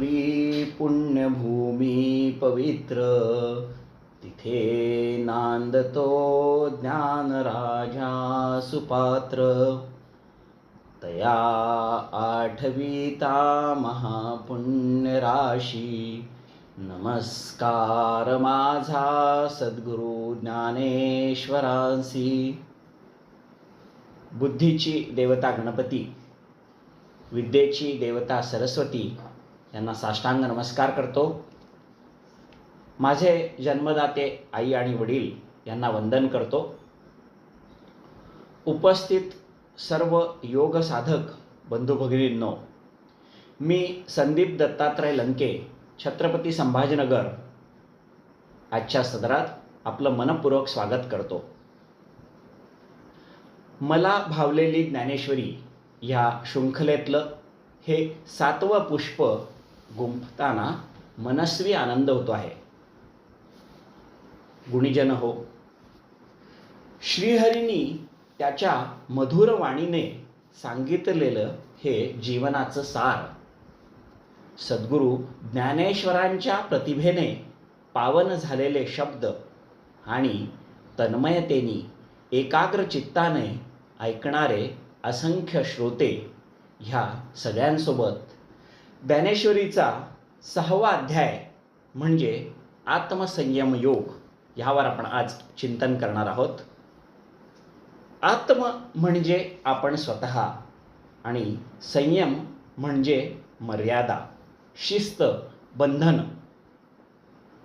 पुरी पुण्यभूमी पवित्र. तिथे नांदतो ज्ञानराजा सुपात्र. तया आठविता महापुण्यराशी. नमस्कार माझा सद्गुरु ज्ञानेश्वरांसी. बुद्धीची देवता गणपती विद्येची देवता सरस्वती यांना साष्टांग नमस्कार करतो. माझे जन्मदाते आई आणि वडील यांना वंदन करतो. उपस्थित सर्व योग साधक बंधू भगिनींनो मी संदीप दत्तात्रय लंके छत्रपती संभाजीनगर आजच्या सदरात आपलं मनपूर्वक स्वागत करतो. मला भावलेली ज्ञानेश्वरी ह्या शृंखलेतलं हे सातवं पुष्प गुंफताना मनस्वी आनंद होतो आहे. गुणीजन हो. श्रीहरींनी त्याच्या मधुर वाणीने सांगितलेलं हे जीवनाचं सार. सद्गुरू ज्ञानेश्वरांच्या प्रतिभेने पावन झालेले शब्द आणि तन्मयतेनी एकाग्र चित्ताने ऐकणारे असंख्य श्रोते ह्या सगळ्यांसोबत ज्ञानेश्वरीचा सहावा अध्याय म्हणजे आत्मसंयम योग. ह्यावर आपण आज चिंतन करणार आहोत. आत्म म्हणजे आपण स्वतः आणि संयम म्हणजे मर्यादा शिस्त बंधन.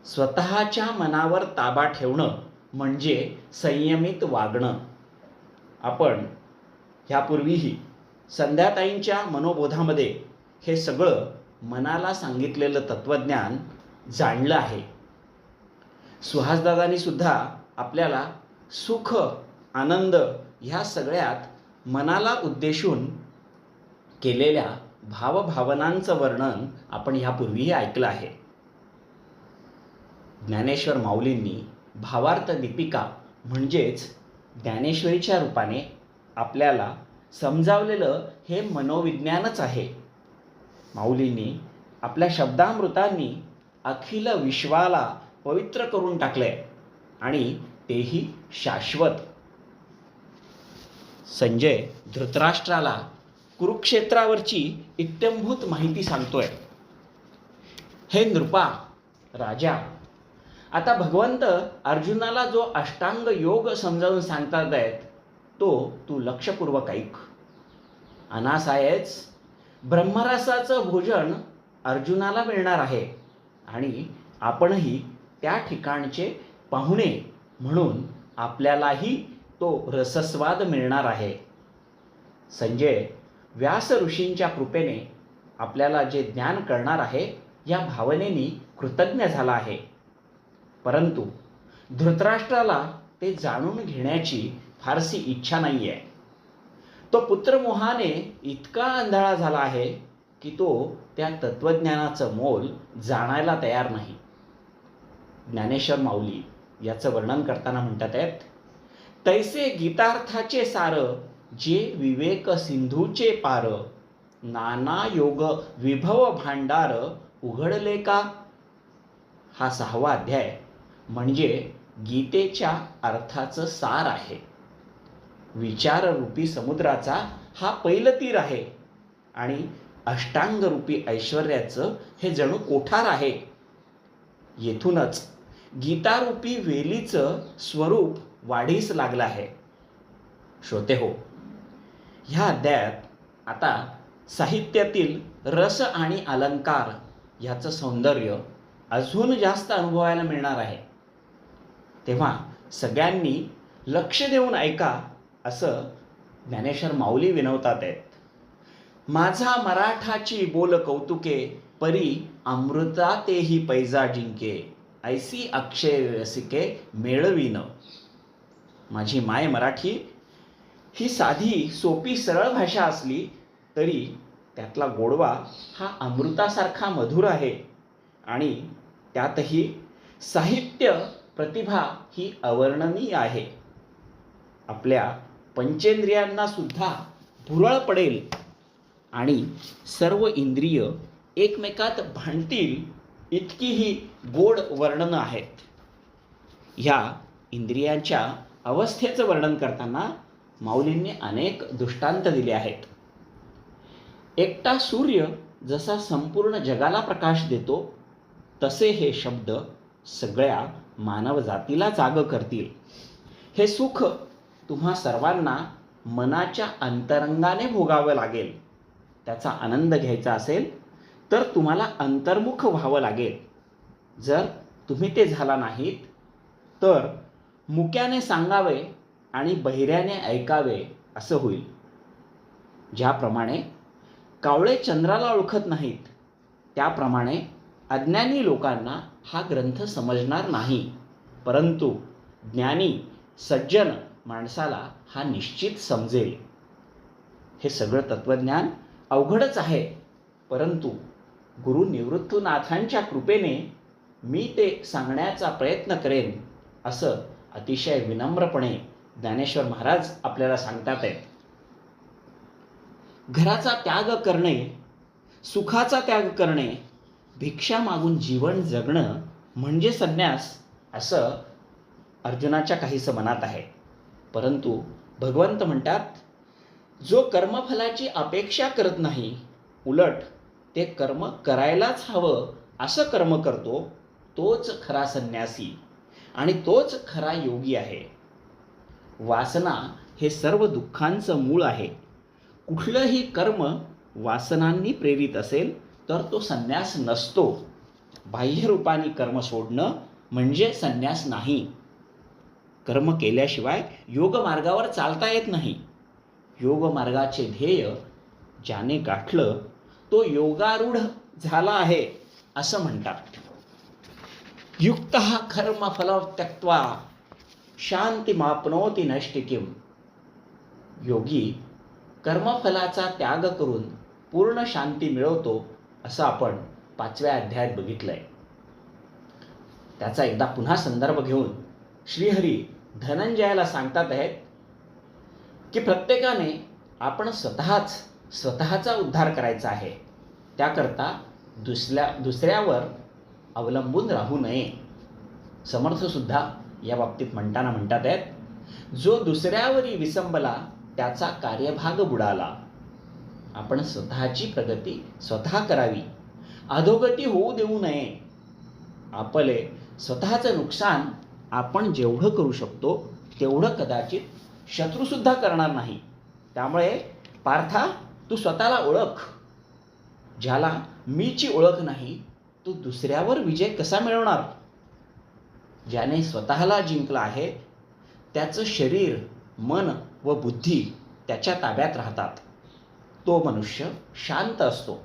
स्वतःच्या मनावर ताबा ठेवणं म्हणजे संयमित वागणं. आपण ह्यापूर्वीही संध्याताईंच्या मनोबोधामध्ये हे सगळं मनाला सांगितलेलं तत्त्वज्ञान जाणलं आहे. सुहासदादांनी सुद्धा आपल्याला सुख आनंद ह्या सगळ्यात मनाला उद्देशून केलेल्या भावभावनांचं वर्णन आपण ह्यापूर्वीही ऐकलं आहे. ज्ञानेश्वर माऊलींनी भावार्थ दीपिका म्हणजेच ज्ञानेश्वरीच्या रूपाने आपल्याला समजावलेलं हे मनोविज्ञानच आहे. माऊलींनी आपल्या शब्दामृतांनी अखिल विश्वाला पवित्र करून टाकलंय आणि तेही शाश्वत. संजय धृतराष्ट्राला कुरुक्षेत्रावरची इत्यंभूत माहिती सांगतोय. हे नृपा राजा आता भगवंत अर्जुनाला जो अष्टांग योग समजावून सांगतात आहेत तो तू लक्षपूर्वक ऐक. अनासायच ब्रह्मरसाचं भोजन अर्जुनाला मिळणार आहे. आणि आपणही त्या ठिकाणचे पाहुणे म्हणून आपल्यालाही तो रसस्वाद मिळणार आहे. संजय व्यास ऋषींच्या कृपेने आपल्याला जे ज्ञान कळणार आहे या भावनेनी कृतज्ञ झाला आहे. परंतु धृतराष्ट्राला ते जाणून घेण्याची फारसी इच्छा नाही आहे तो पुत्रमोहाने इतका आंधळा झाला आहे की तो त्या तत्वज्ञानाचं मोल जाणायला तयार नाही. ज्ञानेश्वर माऊली याचं वर्णन करताना म्हणतात आहेत तैसे गीतार्थाचे सार जे विवेक सिंधूचे पार नाना योग विभव भांडार उघडले का? हा सहावा अध्याय म्हणजे गीतेच्या अर्थाचं सार आहे. विचाररूपी समुद्राचा हा पैल तीर आहे. आणि अष्टांगरूपी ऐश्वर्याचं हे जणू कोठार आहे. येथूनच गीतारूपी वेलीचं स्वरूप वाढीस लागलं आहे. श्रोते हो ह्या अध्यायात आता साहित्यातील रस आणि अलंकार ह्याचं सौंदर्य अजून जास्त अनुभवायला मिळणार आहे. तेव्हा सगळ्यांनी लक्ष देऊन ऐका असं ज्ञानेश्वर माऊली विनवतात आहेत. माझा मराठाची बोल कौतुके परी अमृता तेही पैजा जिंके. ऐसी अक्षय रसिके मेळविन. माझी माय मराठी ही साधी सोपी सरळ भाषा असली तरी त्यातला गोडवा हा अमृतासारखा मधुर आहे. आणि त्यातही साहित्य प्रतिभा ही अवर्णनीय आहे. आपल्या पंचेंद्रियांना सुद्धा भुरळ पडेल आणि सर्व इंद्रिय एकमेकात भांडतील इतकी ही गोड वर्णनं आहेत. ह्या इंद्रियांच्या अवस्थेचं वर्णन करताना माऊलींनी अनेक दृष्टांत दिले आहेत. एकटा सूर्य जसा संपूर्ण जगाला प्रकाश देतो तसे हे शब्द सगळ्या मानवजातीला जाग करतील. हे सुख तुम्हा सर्वांना मनाच्या अंतरंगाने भोगावं लागेल. त्याचा आनंद घ्यायचा असेल तर तुम्हाला अंतर्मुख व्हावं लागेल. जर तुम्ही ते झाला नाहीत तर मुक्याने सांगावे आणि बहिऱ्याने ऐकावे असं होईल. ज्याप्रमाणे कावळे चंद्राला ओळखत नाहीत त्याप्रमाणे अज्ञानी लोकांना हा ग्रंथ समजणार नाही. परंतु ज्ञानी सज्जन माणसाला हा निश्चित समजेल. हे सगळं तत्त्वज्ञान अवघडच आहे. परंतु गुरु निवृत्तनाथांच्या कृपेने मी ते सांगण्याचा प्रयत्न करेन असं अतिशय विनम्रपणे ज्ञानेश्वर महाराज आपल्याला सांगतात आहेत. घराचा त्याग करणे सुखाचा त्याग करणे भिक्षा मागून जीवन जगणं म्हणजे संन्यास असं अर्जुनाच्या काहीसं मनात आहे. परंतु भगवंत म्हणतात जो कर्मफलाची अपेक्षा करत नाही उलट ते कर्म करायलाच हवं असं कर्म करतो तोच खरा संन्यासी आणि तोच खरा योगी आहे. वासना हे सर्व दुःखांचं मूळ आहे. कुठलंही कर्म वासनांनी प्रेरित असेल तर तो संन्यास नसतो. बाह्यरूपाने कर्म सोडणं म्हणजे संन्यास नाही. कर्म केल्याशिवाय योग मार्गावर चालता येत नाही. योग मार्गाचे ध्येय ज्याने गाठलं तो योगारूढ झाला आहे असं म्हणतात. युक्त कर्म फल त्यक्त्वा शांती मापनोती नष्टिकिम योगी कर्मफलाचा त्याग करून पूर्ण शांती मिळवतो असं आपण पाचव्या अध्यायात बघितलंय. त्याचा एकदा पुन्हा संदर्भ घेऊन श्रीहरी धनंजयाला सांगतात आहेत की प्रत्येकाने आपण स्वतःच स्वतःचा उद्धार करायचा आहे. त्याकरता दुसऱ्या दुसऱ्यावर अवलंबून राहू नये. समर्थसुद्धा या बाबतीत म्हणताना म्हणतात आहेत जो दुसऱ्यावरी विसंबला त्याचा कार्यभाग बुडाला. आपण स्वतःची प्रगती स्वतः करावी. अधोगती होऊ देऊ नये. आपले स्वतःचं नुकसान आपण जेवढं करू शकतो तेवढं कदाचित शत्रूसुद्धा करणार नाही. त्यामुळे पार्था तू स्वतःला ओळख. ज्याला मीची ओळख नाही तो दुसऱ्यावर विजय कसा मिळवणार? ज्याने स्वतःला जिंकलं आहे त्याचं शरीर मन व बुद्धी त्याच्या ताब्यात राहतात. तो मनुष्य शांत असतो.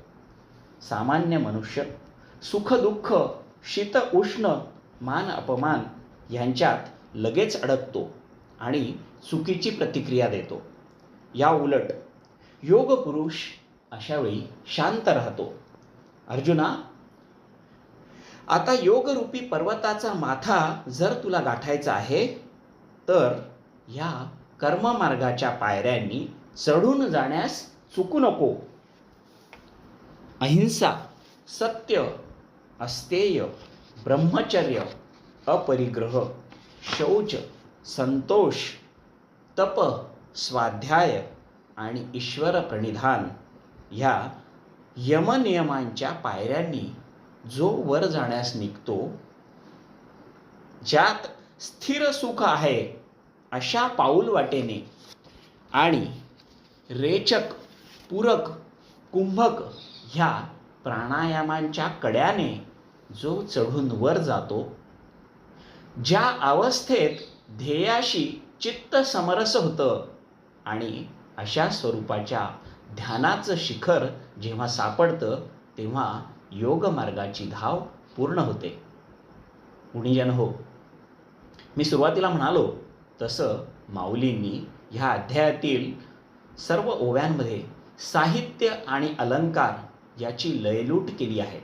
सामान्य मनुष्य सुखदुःख शीत उष्ण मान अपमान ह्यांच्यात लगेच अडकतो आणि चुकीची प्रतिक्रिया देतो. या उलट योग पुरुष अशावेळी शांत राहतो. अर्जुना आता योगरूपी पर्वताचा माथा जर तुला गाठायचा आहे तर या कर्ममार्गाच्या पायऱ्यांनी चढून जाण्यास चुकू नको. अहिंसा सत्य अस्तेय ब्रह्मचर्य अपरिग्रह शौच संतोष तप स्वाध्याय आणि ईश्वर प्रणिधान ह्या यमनियमांच्या पायऱ्यांनी जो वर जाण्यास निघतो ज्यात स्थिर सुख आहे अशा पाऊल वाटेने आणि रेचक पूरक कुंभक ह्या प्राणायामांच्या कड्याने जो चढून वर जातो ज्या अवस्थेत ध्येयाशी चित्त समरस होतं आणि अशा स्वरूपाच्या ध्यानाचं शिखर जेव्हा सापडतं तेव्हा योग मार्गाची धाव पूर्ण होते. गुणीजन हो. मी सुरुवातीला म्हणालो तसं माऊलींनी ह्या अध्यायातील सर्व ओव्यांमध्ये साहित्य आणि अलंकार याची लयलूट केली आहे.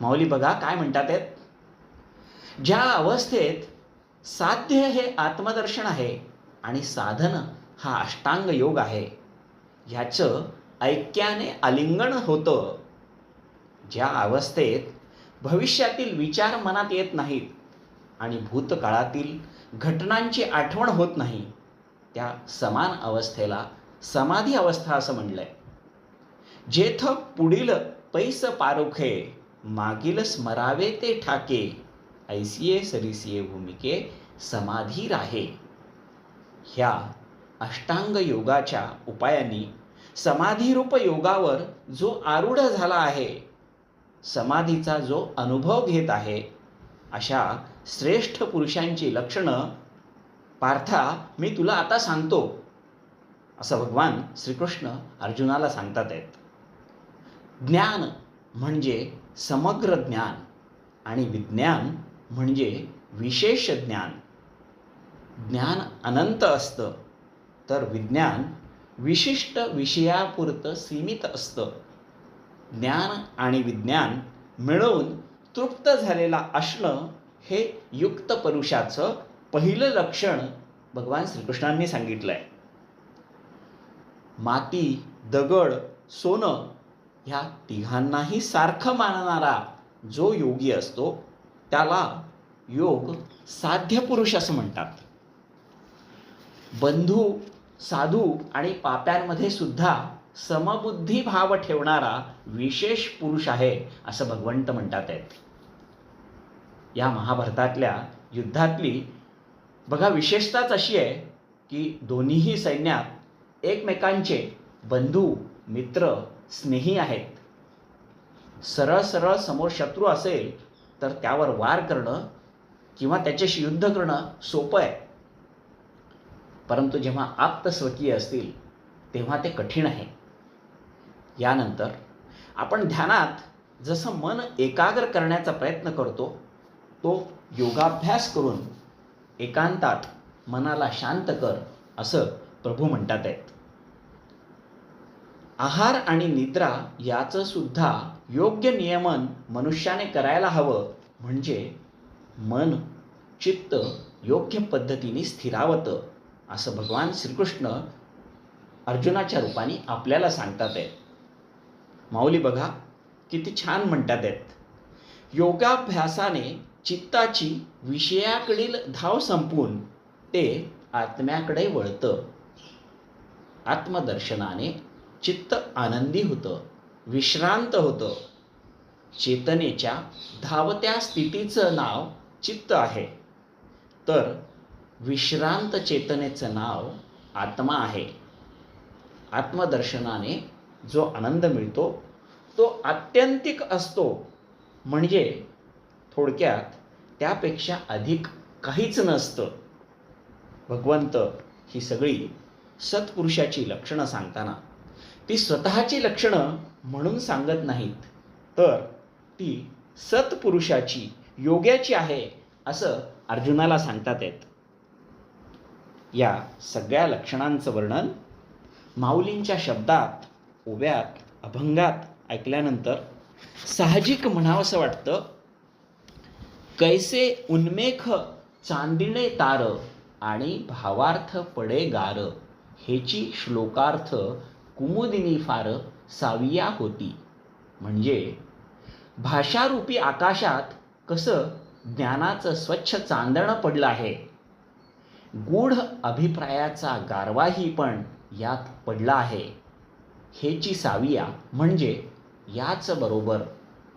माऊली बघा काय म्हणतात आहेत? ज्या अवस्थेत साध्य हे आत्मदर्शन आहे आणि साधन हा अष्टांग योग आहे ह्याचं ऐक्याने आलिंगन होतं. ज्या अवस्थेत भविष्यातील विचार मनात येत नाहीत आणि भूतकाळातील घटनांची आठवण होत नाही त्या समान अवस्थेला समाधी अवस्था असं म्हणलंय. जेथ पुढील पैस पारोखे मागील स्मरावे ते ठाके ऐसिये सरिसिये भूमिके समाधी राहे ह्या अष्टांग योगाच्या उपायांनी समाधीरूप योगावर जो आरूढ झाला आहे समाधीचा जो अनुभव घेत आहे अशा श्रेष्ठ पुरुषांची लक्षणं पार्था मी तुला आता सांगतो असं भगवान श्रीकृष्ण अर्जुनाला सांगतात आहेत. ज्ञान म्हणजे समग्र ज्ञान आणि विज्ञान म्हणजे विशेष ज्ञान. ज्ञान अनंत असतं तर विज्ञान विशिष्ट विषयापुरतं सीमित असतं. ज्ञान आणि विज्ञान मिळवून तृप्त झालेला असणं हे युक्त पुरुषाचं पहिलं लक्षण भगवान श्रीकृष्णांनी सांगितलं आहे माती दगड सोनं ह्या तिघांनाही सारखं मानणारा जो योगी असतो त्याला योग साध्य पुरुष असं म्हणतात. बंधू साधू आणि पाप्यांमध्ये सुद्धा समबुद्धी भाव ठेवणारा विशेष पुरुष आहे असं भगवंत म्हणतात आहेत. या महाभारतातल्या युद्धातली बघा विशेषताच अशी आहे की दोन्हीही सैन्यात एकमेकांचे बंधू मित्र स्नेही आहेत. सरळ सरळ समोर शत्रू असेल तर त्यावर वार करणं किंवा त्याच्याशी युद्ध करणं सोपं आहे. परंतु जेव्हा आप्त स्वकीय असतील तेव्हा ते कठीण आहे. यानंतर आपण ध्यानात जसं मन एकाग्र करण्याचा प्रयत्न करतो तो योगाभ्यास करून एकांतात मनाला शांत कर असं प्रभू म्हणतात आहेत. आहार आणि निद्रा याचं सुद्धा योग्य नियमन मनुष्याने करायला हवं. म्हणजे मन चित्त योग्य पद्धतीने स्थिरावतं असं भगवान श्रीकृष्ण अर्जुनाच्या रूपाने आपल्याला सांगतात आहेत. माऊली बघा किती छान म्हणतात आहेत. योगाभ्यासाने चित्ताची विषयाकडील धाव संपून ते आत्म्याकडे वळतं. आत्मदर्शनाने चित्त आनंदी होतं विश्रांत होतं. चेतनेच्या धावत्या स्थितीचं नाव चित्त आहे. तर विश्रांत चेतनेचं नाव आत्मा आहे. आत्मदर्शनाने जो आनंद मिळतो तो आत्यंतिक असतो. म्हणजे थोडक्यात त्यापेक्षा अधिक काहीच नसतं. भगवंत ही सगळी सत्पुरुषाची लक्षणं सांगताना ती स्वतःची लक्षणं म्हणून सांगत नाहीत. तर ती सत्पुरुषाची योग्याची आहे असं अर्जुनाला सांगतात आहेत या सगळ्या लक्षणांचं वर्णन माऊलींच्या शब्दात ओव्यात अभंगात ऐकल्यानंतर साहजिक म्हणावंसं वाटतं कैसे उन्मेख चांदिणे तार आणि भावार्थ पडे गार हेची श्लोकार्थ कुमुदिनी फार साविया होती. म्हणजे भाषारूपी आकाशात कसं ज्ञानाचं स्वच्छ चांदणं पडलं आहे. गूढ अभिप्रायाचा गारवाही पण यात पडला आहे. हेची साविया म्हणजे याचबरोबर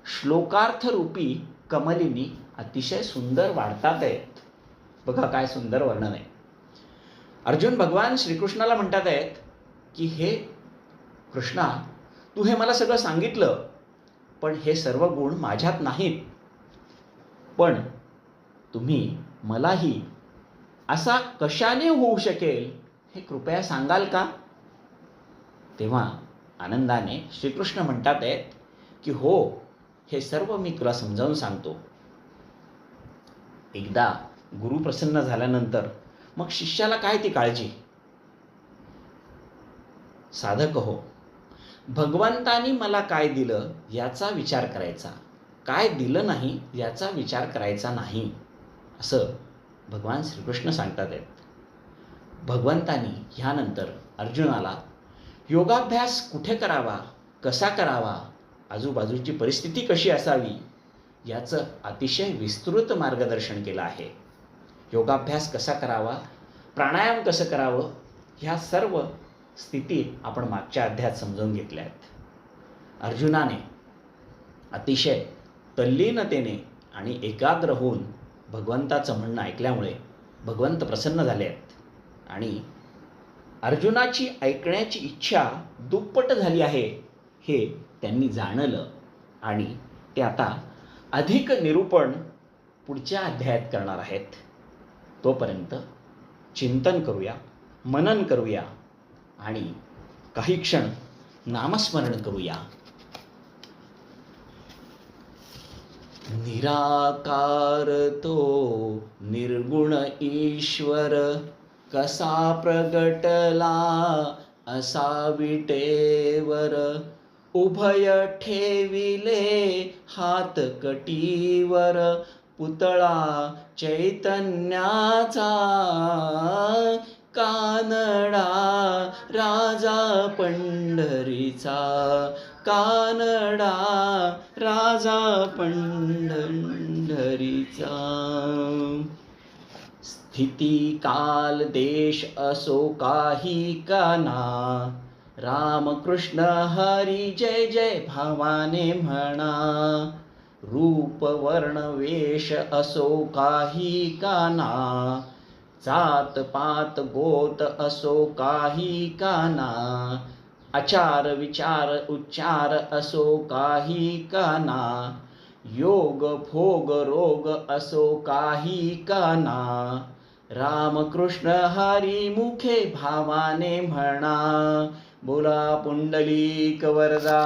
श्लोकार्थरूपी कमलिनी अतिशय सुंदर वाढतात आहेत. बघा काय सुंदर वर्णन आहे. अर्जुन भगवान श्रीकृष्णाला म्हणतात आहेत की हे कृष्णा तू हे मला सगळं सांगितलं पण हे सर्व गुण माझ्यात नाहीत. पण तुम्ही मलाही असा कशाने होऊ शकेल हे कृपया सांगाल का? तेव्हा आनंदाने श्रीकृष्ण म्हणतात आहेत की हो हे सर्व मी तुला समजावून सांगतो. एकदा गुरु प्रसन्न झाल्यानंतर मग शिष्याला काय ती काळजी? साधक हो भगवंतानी मला काय दिलं याचा विचार करायचा. काय दिलं नाही याचा विचार करायचा नाही. असं भगवान श्रीकृष्ण सांगतात. आहेत भगवंतानी ह्यानंतर अर्जुनाला योगाभ्यास कुठे करावा? कसा करावा? आजूबाजूची परिस्थिती कशी असावी? याचं अतिशय विस्तृत मार्गदर्शन केलं आहे. योगाभ्यास कसा करावा? प्राणायाम कसं करावं? ह्या सर्व स्थिती आपण मागच्या अध्यायात समजून घेतल्या आहेत. अर्जुनाने अतिशय तल्लीनतेने आणि एकाग्र होऊन भगवंताचं म्हणणं ऐकल्यामुळे भगवंत प्रसन्न झाले आहेत. आणि अर्जुनाची ऐकण्याची इच्छा दुप्पट झाली आहे हे त्यांनी जाणलं आणि ते आता अधिक निरूपण पुढच्या अध्यायात करणार आहेत. तोपर्यंत चिंतन करूया मनन करूया आणि काही क्षण नामस्मरण करूया. निराकार तो निर्गुण ईश्वर कसा प्रगटला असा विटेवर उभय ठेविले हात कटीवर पुतळा चैतन्याचा कानडा राजा पंढरीचा. कानडा राजा पंढरीचा. स्थिती काल देश असो काही काना रामकृष्ण हरी जय जय भावाने म्हणा. रूप वर्ण वेश असो काही काना जात पात गोत असो काही काना आचार विचार उच्चार असो काही काना योग भोग रोग असो काही काना रामकृष्ण हरी मुखे भावाने म्हणा बोला पुंडलिक वरदा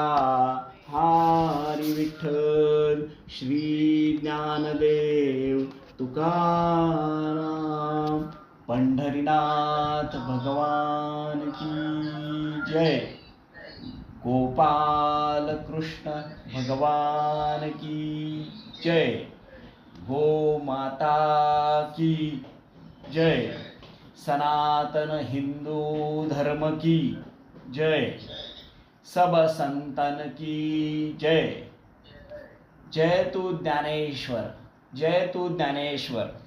हरी विठ्ठल श्री ज्ञानदेव तुका पंढरीनाथ भगवान की जय. गोपाल कृष्ण भगवान की जय. गो माता की जय. सनातन हिंदू धर्म की जय. सब संतन की जय. जय तू ज्ञानेश्वर जय तू ज्ञानेश्वर.